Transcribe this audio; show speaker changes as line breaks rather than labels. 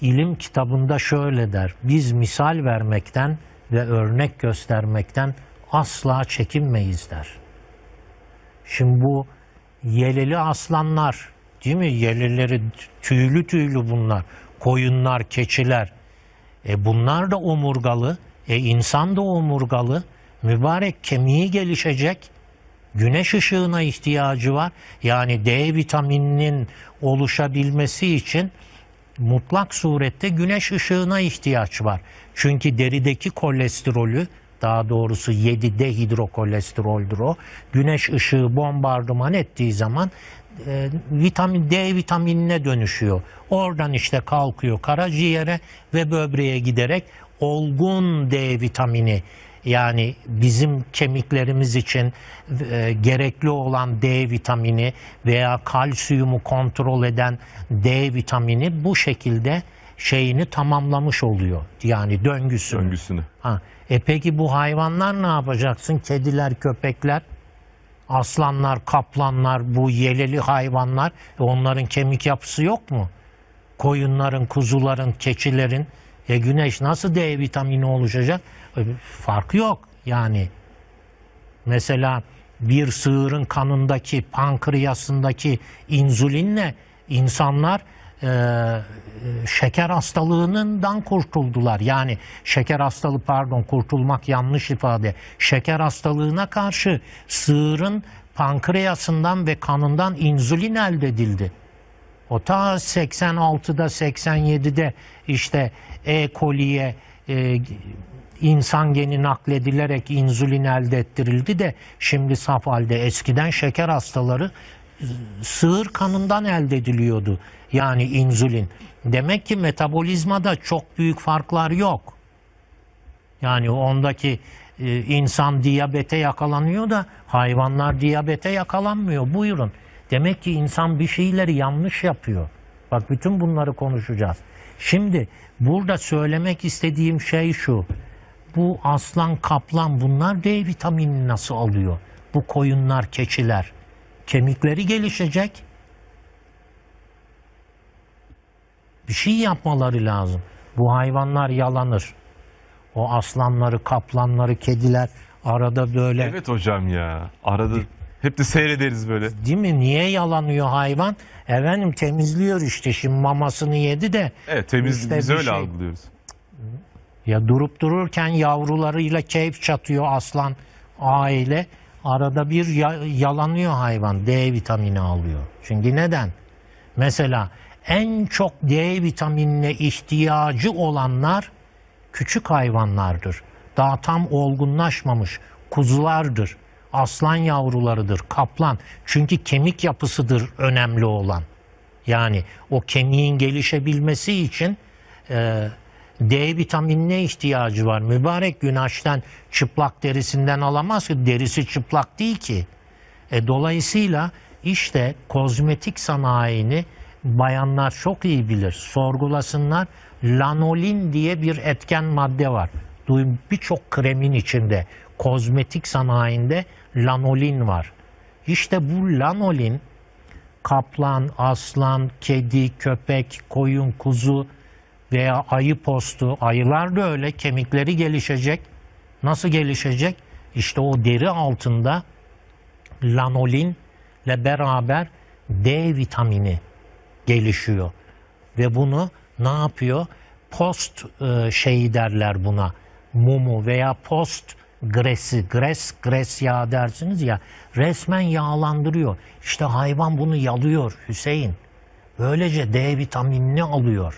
ilim kitabında şöyle der. Biz misal vermekten ve örnek göstermekten asla çekinmeyiz der. Şimdi bu yeleli aslanlar değil mi? Yeleleri tüylü tüylü bunlar. Koyunlar, keçiler. E bunlar da omurgalı. E insan da omurgalı. Mübarek kemiği gelişecek. Güneş ışığına ihtiyacı var. Yani D vitamininin oluşabilmesi için mutlak surette güneş ışığına ihtiyaç var. Çünkü derideki kolesterolü daha doğrusu 7D hidrokolesteroldür o. Güneş ışığı bombardıman ettiği zaman e, vitamin D vitaminine dönüşüyor. Oradan işte kalkıyor karaciğere ve böbreğe giderek olgun D vitamini yani bizim kemiklerimiz için e, gerekli olan D vitamini veya kalsiyumu kontrol eden D vitamini bu şekilde şeyini tamamlamış oluyor. Yani döngüsünü.
Döngüsünü.
Ha, e peki bu hayvanlar ne yapacaksın? Kediler, köpekler, aslanlar, kaplanlar, bu yeleli hayvanlar e onların kemik yapısı yok mu? Koyunların, kuzuların, keçilerin e güneş nasıl D vitamini oluşacak? E, farkı yok yani. Mesela bir sığırın kanındaki, pankreasındaki insülinle insanlar e, e, şeker hastalığından kurtuldular. Yani şeker hastalığı pardon kurtulmak yanlış ifade. Şeker hastalığına karşı sığırın pankreasından ve kanından insülin elde edildi. O ta 86'da 87'de işte E. coli'ye e, insan geni nakledilerek insülin elde ettirildi de şimdi saf halde eskiden şeker hastaları e, sığır kanından elde ediliyordu. Yani insülin. Demek ki metabolizmada çok büyük farklar yok. Yani ondaki e, insan diyabete yakalanıyor da hayvanlar diyabete yakalanmıyor. Buyurun. Demek ki insan bir şeyleri yanlış yapıyor. Bak bütün bunları konuşacağız. Şimdi burada söylemek istediğim şey şu. Bu aslan, kaplan bunlar D vitamini nasıl alıyor? Bu koyunlar, keçiler. Kemikleri gelişecek. Bir şey yapmaları lazım. Bu hayvanlar yalanır. O aslanları, kaplanları, kediler arada böyle
Evet hocam ya. Arada hep de seyrederiz böyle.
Değil mi? Niye yalanıyor hayvan? Efendim temizliyor işte şimdi mamasını yedi de.
Evet temiz
İşte
biz öyle
şey.
algılıyoruz.
Ya durup dururken yavrularıyla keyif çatıyor aslan aile. Arada bir ya- yalanıyor hayvan. D vitamini alıyor. Çünkü neden? Mesela en çok D vitaminine ihtiyacı olanlar küçük hayvanlardır. Daha tam olgunlaşmamış kuzulardır. Aslan yavrularıdır, kaplan. Çünkü kemik yapısıdır önemli olan. Yani o kemiğin gelişebilmesi için e, D vitaminine ihtiyacı var. Mübarek güneşten çıplak derisinden alamaz ki. Derisi çıplak değil ki. E, dolayısıyla işte kozmetik sanayini bayanlar çok iyi bilir. Sorgulasınlar. Lanolin diye bir etken madde var. Birçok kremin içinde kozmetik sanayinde lanolin var. İşte bu lanolin kaplan, aslan, kedi, köpek, koyun, kuzu veya ayı postu, ayılar da öyle kemikleri gelişecek. Nasıl gelişecek? İşte o deri altında lanolinle beraber D vitamini gelişiyor. Ve bunu ne yapıyor? Post e, şeyi derler buna. Mumu veya post gresi, gres, gres yağı dersiniz ya. Resmen yağlandırıyor. İşte hayvan bunu yalıyor Hüseyin. Böylece D vitaminini alıyor.